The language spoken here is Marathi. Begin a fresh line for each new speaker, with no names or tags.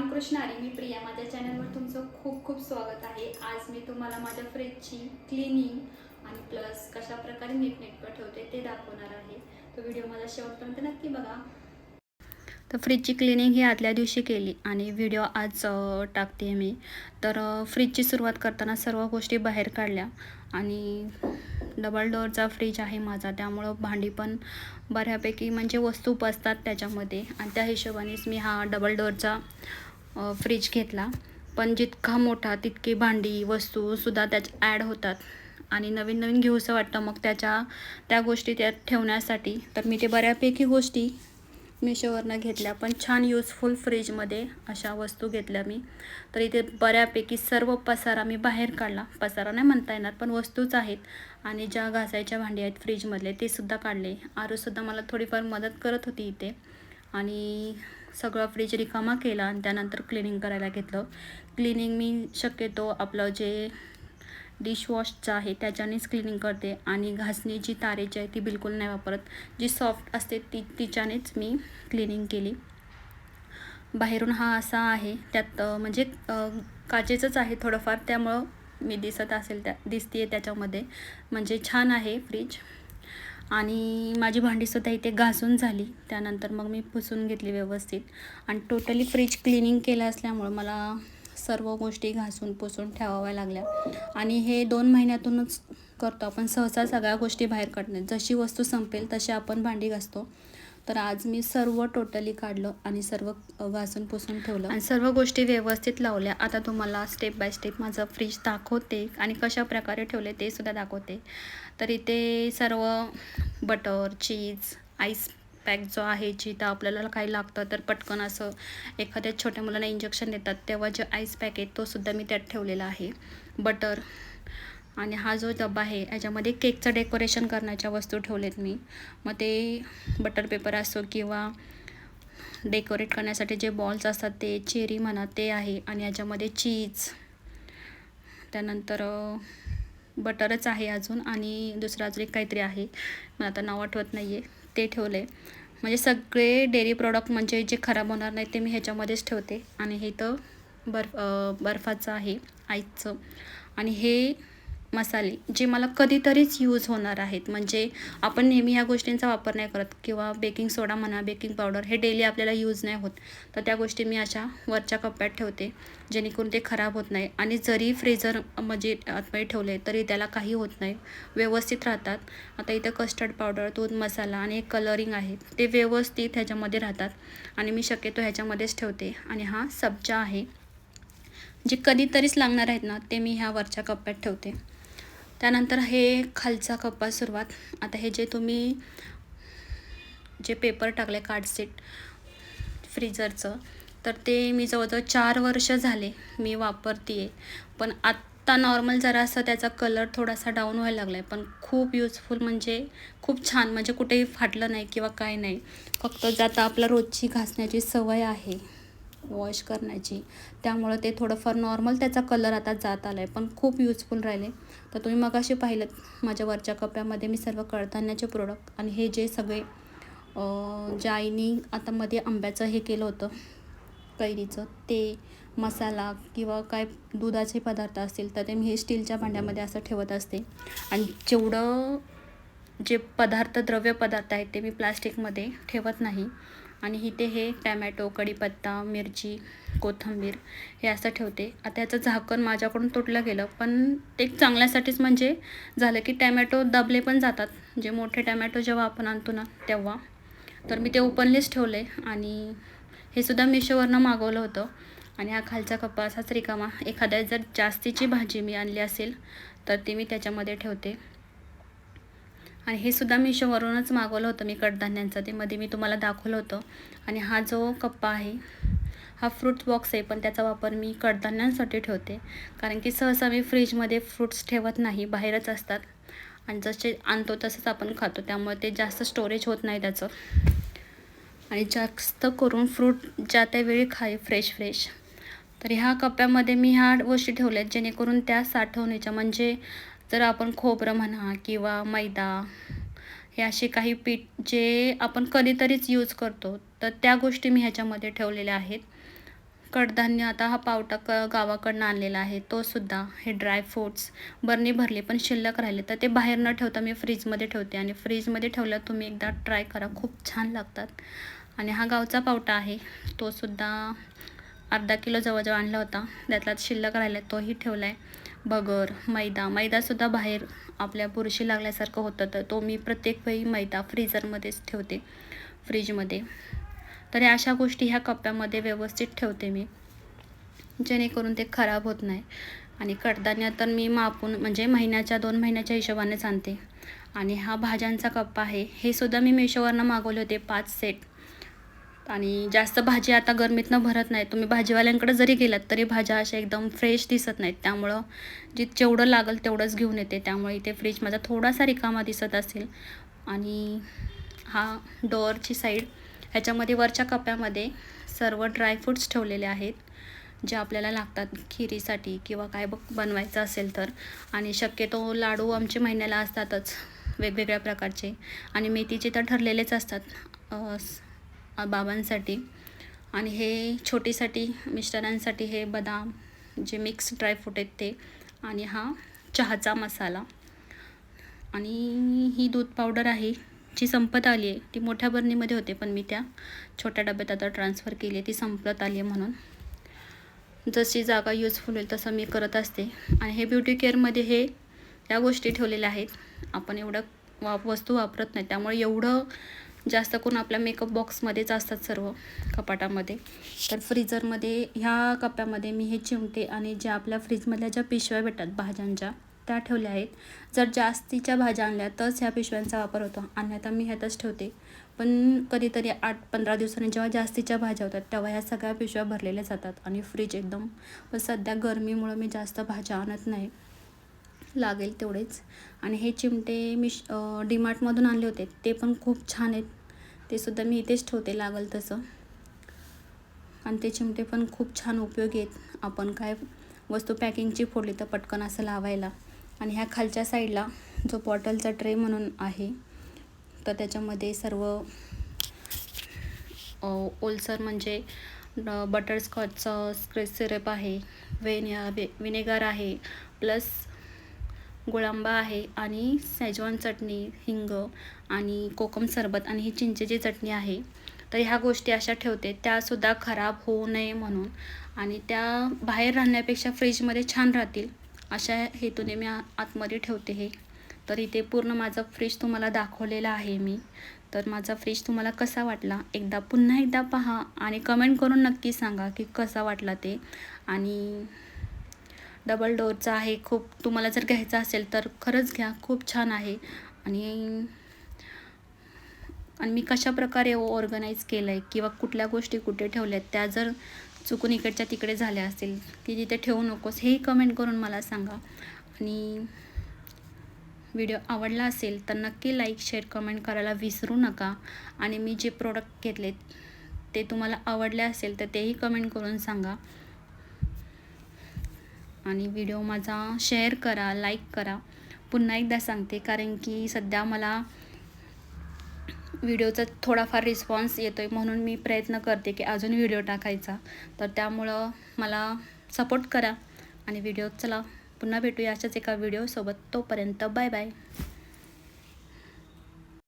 रामकृष्ण आणि मी प्रिया माझ्या चॅनलवर तुमचं खूप खूप स्वागत आहे. आज मी तुम्हाला माझ्या फ्रीजची क्लिनिंग आणि प्लस कशा प्रकारे नीटनेटकं ठेवते ते दाखवणार आहे. तो व्हिडिओ माझा शेवटपर्यंत नक्की बघा. तर फ्रीजची क्लिनिंग ही आदल्या दिवशी केली आणि व्हिडिओ आज टाकते मी. तर फ्रीजची सुरुवात करताना सर्व गोष्टी बाहेर काढल्या आणि डबल डोअरचा फ्रीज आहे माझा. त्यामुळं भांडी पण बऱ्यापैकी म्हणजे वस्तू बसतात त्याच्यामध्ये. आणि त्या हिशोबानेच मी हा डबल डोअरचा फ्रीज घेतला. पण जितका मोठा तितकी भांडी वस्तूसुद्धा त्यात ॲड होतात. आणि नवीन नवीन घेऊसं वाटतं. मग त्याच्या त्या गोष्टी त्यात ठेवण्यासाठी. तर मी ते बऱ्यापैकी गोष्टी मिशोवरनं घेतल्या. पण छान युजफुल फ्रीजमध्ये अशा वस्तू घेतल्या मी. तर इथे बऱ्यापैकी सर्व पसारा मी बाहेर काढला. पसारा नाही म्हणता येणार पण वस्तूच आहेत. आणि ज्या घासायच्या भांडी आहेत फ्रीजमधले ते सुद्धा काढले. आरूसुद्धा मला थोडीफार मदत करत होती इथे. आणि सगळं फ्रीज रिकामा केला आणि त्यानंतर क्लिनिंग करायला घेतलं. क्लिनिंग मी शक्यतो आपलं जे डिशवॉशचं आहे त्याच्यानेच क्लिनिंग करते आणि घासणी जी तारेची आहे ती बिलकुल नाही वापरत. जी सॉफ्ट असते ती तिच्यानेच मी क्लिनिंग केली. बाहेरून हा असा आहे त्यात म्हणजे काचेचंच आहे थोडंफार त्यामुळं मी दिसत असेल त्या दिसते आहे त्याच्यामध्ये. म्हणजे छान आहे फ्रीज आणि माझी भांडीसुद्धा इथे घासून झाली. त्यानंतर मग मी पुसून घेतली व्यवस्थित. आणि टोटली फ्रीज क्लिनिंग केलं असल्यामुळं मला सर्व गोष्टी घासून पुसून ठेवाव्या लागल्या. आणि हे दोन महिन्यातूनच करतो आपण. सहसा सगळ्या गोष्टी बाहेर काढणे. जशी वस्तू संपेल तशी आपण भांडी घासतो. तर आज मी सर्व टोटली काढलं आणि सर्व वासून पुसून ठेवलं. आणि सर्व गोष्टी व्यवस्थित लावल्या. आता तुम्हाला स्टेप बाय स्टेप माझं फ्रीज दाखवते आणि कशा प्रकारे ठेवले ते सुद्धा दाखवते. तर इथे सर्व बटर चीज आईस पॅक जो आहे जिथं आपल्याला काही लागतं तर पटकन असं एखाद्या छोट्या मुलांना इंजेक्शन देतात. तेव्हा जे आईस पॅक आहे तो सुद्धा मी त्यात ठेवलेला आहे. बटर आणि हा जो डब्बा आहे याच्यामध्ये केकचं डेकोरेशन करण्याच्या वस्तू ठेवलेत मी. मग ते बटर पेपर असो किंवा डेकोरेट करण्यासाठी जे बॉल्स असतात ते चेरी म्हणा ते आहे. आणि याच्यामध्ये चीज त्यानंतर बटरच आहे अजून आणि दुसरं अजून एक काहीतरी आहे. मला आता नाव आठवत नाही आहे ते ठेवले म्हणजे सगळे डेअरी प्रॉडक्ट म्हणजे जे खराब होणार नाही ते मी ह्याच्यामध्येच ठेवते. आणि हे तर बर्फ बर्फाचं आहे आईचं. आणि हे मसाले जे मला कधीतरीच यूज होणार आहेत. म्हणजे आपण नेहमी ह्या गोष्टींचा वापर नाही करत. किंवा बेकिंग सोडा म्हणा बेकिंग पावडर हे डेली आपल्याला यूज नाही होत. तर त्या गोष्टी मी अशा वरच्या कप्प्यात ठेवते जेणेकरून ते खराब होत नाही. आणि जरी फ्रीजर म्हणजे आतमध्ये ठेवले तरी त्याला काही होत नाही. व्यवस्थित राहतात. आता इथं कस्टर्ड पावडर दूध मसाला आणि एक कलरिंग आहे. ते व्यवस्थित ह्याच्यामध्ये राहतात. आणि मी शक्यतो ह्याच्यामध्येच ठेवते. आणि हा सब्जा आहे. जे कधीतरीच लागणार आहेत ना ते मी ह्या वरच्या कप्प्यात ठेवते. त्यानंतर हे खालचा कप्पा सुरुवात. आता हे जे तुम्ही जे पेपर टाकले कार्डशीट फ्रीजरचं तर ते मी जवळजवळ चार वर्ष झाले मी वापरते आहे पण आत्ता नॉर्मल जरा असं त्याचा कलर थोडासा डाऊन व्हायला लागला आहे पण खूप युजफुल म्हणजे खूप छान. म्हणजे कुठेही फाटलं नाही किंवा काय नाही. फक्त जाता आपला रोजची घासण्याची सवय आहे वॉश करण्याची त्यामुळं ते थोडंफार नॉर्मल त्याचा कलर आता जात आला आहे पण खूप युजफुल राहिले. तर तुम्ही मगाशी पाहिलं माझ्या वरच्या कप्प्यामध्ये मी सर्व कडधान्याचे प्रोडक्ट आणि हे जे सगळे ज्या आईनी आता मध्ये आंब्याचं हे केलं होतं कैरीचं ते मसाला किंवा काय दुधाचे पदार्थ असतील तर ते मी हे स्टीलच्या भांड्यामध्ये असं ठेवत असते. आणि जेवढं जे पदार्थ द्रव्य पदार्थ आहेत ते मी प्लास्टिकमध्ये ठेवत नाही. आणि इथे हे टॅमॅटो कढीपत्ता मिरची कोथिंबीर हे असं ठेवते. आता याचं झाकण माझ्याकडून तुटलं गेलं पण ते चांगल्यासाठीच म्हणजे झालं की टॅमॅटो दबले पण जातात. जे मोठे टॅमॅटो जेव्हा आपण आणतो ना तेव्हा तर मी ते ओपनलीच ठेवले आणि हे सुद्धा मिशोवरनं मागवलं होतं. आणि हा खालचा कप्पा असाच रिकामा एखाद्या जर जास्तीची भाजी मी आणली असेल तर ती मी त्याच्यामध्ये ठेवते. आणि हे सुद्धा मिशोवरूनच मागवलं होतं मी कडधान्यांचं. ते मध्ये मी तुम्हाला दाखवलं होतं. आणि हा जो कप्पा आहे हा फ्रूट बॉक्स आहे पण त्याचा वापर मी कडधान्यांसाठी ठेवते. कारण की सहसा मी फ्रीजमध्ये फ्रूट्स ठेवत नाही बाहेरच असतात. आणि जसे आणतो तसंच आपण खातो. त्यामुळे ते जास्त स्टोरेज होत नाही त्याचं. आणि जास्त करून फ्रूट ज्या त्या वेळी खाय फ्रेश फ्रेश तर ह्या कप्प्यामध्ये मी ह्या गोष्टी ठेवल्या आहेत जेणेकरून त्या साठवणीच्या म्हणजे जर आपण खोबरं म्हणा किंवा मैदा हे असे काही पीठ जे आपण कधीतरीच यूज करतो तर त्या गोष्टी मी ह्याच्यामध्ये ठेवलेल्या आहेत. कडधान्य आता हा पावटा क गावाकडनं आणलेला आहे तो सुद्धा हे ड्राय फ्रूट्स बरणी भरले पण शिल्लक राहिले तर ते बाहेर न ठेवता मी फ्रीजमध्ये ठेवते आणि फ्रीजमध्ये ठेवल्यावर तुम्ही एकदा ट्राय करा खूप छान लागतात. आणि हा गावचा पावटा आहे तो सुद्धा अर्धा किलो जवळजवळ आणला होता त्यातला शिल्लक राहिला तोही ठेवला आहे बगर मैदा. मैदासुद्धा बाहेर आपल्या बुरशी लागल्यासारखं होतं तर तो मी प्रत्येक वेळी मैदा फ्रीजरमध्येच ठेवते फ्रीजमध्ये. तर अशा गोष्टी ह्या कप्प्यामध्ये व्यवस्थित ठेवते मी जेणेकरून ते खराब होत नाही. आणि कडधान्य तर मी मापून म्हणजे महिन्याच्या दोन महिन्याच्या हिशोबानेच आणते. आणि हा भाज्यांचा कप्पा आहे हे सुद्धा मी मेशोवरनं मागवले होते पाच सेट आणि जास्त भाजी आता गरमीतनं भरत नाही. तुम्ही भाजीवाल्यांकडे जरी गेलात तरी भाज्या अशा एकदम फ्रेश दिसत नाहीत. त्यामुळं जी जेवढं लागेल तेवढंच घेऊन येते. त्यामुळे इथे फ्रीज माझा थोडासा रिकामा दिसत असेल. आणि हा डोअरची साईड ह्याच्यामध्ये वरच्या कप्प्यामध्ये सर्व ड्रायफ्रूट्स ठेवलेले आहेत जे आपल्याला लागतात खिरीसाठी किंवा काय बघ बनवायचं असेल तर. आणि शक्यतो लाडू आमचे महिन्याला असतातच वेगवेगळ्या प्रकारचे. आणि मेथीचे तर ठरलेलेच असतात. बाबांसाठी. आणि हे छोटीसाठी मिस्टरांसाठी हे बदाम जे मिक्स ड्रायफ्रूट आहेत ते. आणि हा चहाचा मसाला. आणि ही दूध पावडर आहे जी संपत आली आहे. ती मोठ्या बरणीमध्ये होते पण मी त्या छोट्या डब्यात आता ट्रान्सफर केली आहे. ती संपत आली आहे म्हणून. जशी जागा यूजफुल होईल तसं मी करत असते. आणि हे ब्युटी केअरमध्ये हे या गोष्टी ठेवलेल्या आहेत. आपण एवढं वा वस्तू वापरत नाही. त्यामुळे एवढं जास्त करून आपल्या मेकअप बॉक्समध्येच असतात सर्व कपाटामध्ये. तर फ्रीजरमध्ये ह्या कप्प्यामध्ये मी हे चिमटे आणि ज्या आपल्या फ्रीजमधल्या ज्या पिशव्या भेटतात भाज्यांच्या त्या ठेवल्या आहेत. जर जास्तीच्या भाज्या आणल्या तरच ह्या पिशव्यांचा वापर होतो. अन्यथा मी ह्यातच ठेवते. पण कधीतरी आठ पंधरा दिवसांनी जेव्हा जास्तीच्या भाज्या होतात तेव्हा ह्या सगळ्या पिशव्या भरलेल्या जातात आणि फ्रीज एकदम पण सध्या गरमीमुळं मी जास्त भाज्या आणत नाही. लागेल तेवढेच. आणि हे चिमटे मी डीमार्टमधून आणले होते. ते पण खूप छान आहेत. ते सुद्धा मी इथेच ठेवते लागेल तसं. आणि ते चिमटे पण खूप छान उपयोगी आहेत. आपण काय वस्तू पॅकिंगची फोडली तर पटकन असं लावायला. आणि ह्या खालच्या साईडला जो बॉटलचा ट्रे म्हणून आहे तर त्याच्यामध्ये सर्व ओलसर म्हणजे बटरस्कॉचचं स्क्रेच सिरप आहे व्हेन वे विनेगर आहे प्लस गुळांबा आहे आणि सॅजवान चटणी हिंग आणि कोकम सरबत आणि ही चिंचेची चटणी आहे. तर ह्या गोष्टी अशा ठेवते. त्यासुद्धा खराब होऊ नये म्हणून. आणि त्या बाहेर राहण्यापेक्षा फ्रीजमध्ये छान राहतील. अशा हेतूने मी आतमध्ये ठेवते हे. तर इथे पूर्ण माझं फ्रीज तुम्हाला दाखवलेलं आहे मी. तर माझा फ्रीज तुम्हाला कसा वाटला? एकदा पुन्हा एकदा पहा आणि कमेंट करून नक्की सांगा की कसा वाटला ते. आणि डबल डोअरचा आहे खूप तुम्हाला जर घ्यायचा असेल तर खरंच घ्या खूप छान आहे. आणि आणि मी कशा प्रकारे ऑर्गनाईज केलं आहे किंवा कुठल्या गोष्टी कुठे ठेवल्यात त्या जर चुकून इकडच्या तिकडे झाल्या असतील की जिथे ठेवू नकोस हेही कमेंट करून मला सांगा. आणि व्हिडिओ आवडला असेल तर नक्की लाईक शेअर कमेंट करायला विसरू नका. आणि मी जे प्रोडक्ट घेतलेत ते तुम्हाला आवडले असेल तर तेही कमेंट करून सांगा. आणि व्हिडिओ माझा शेअर करा लाईक करा. पुन्हा एकदा सांगते कारण की सध्या मला व्हिडिओचा थोडाफार रिस्पॉन्स येतो आहे म्हणून मी प्रयत्न करते की अजून व्हिडिओ टाकायचा. तर त्यामुळं मला सपोर्ट करा. आणि व्हिडिओ चला पुन्हा भेटूया अशाच एका व्हिडिओसोबत तोपर्यंत बाय बाय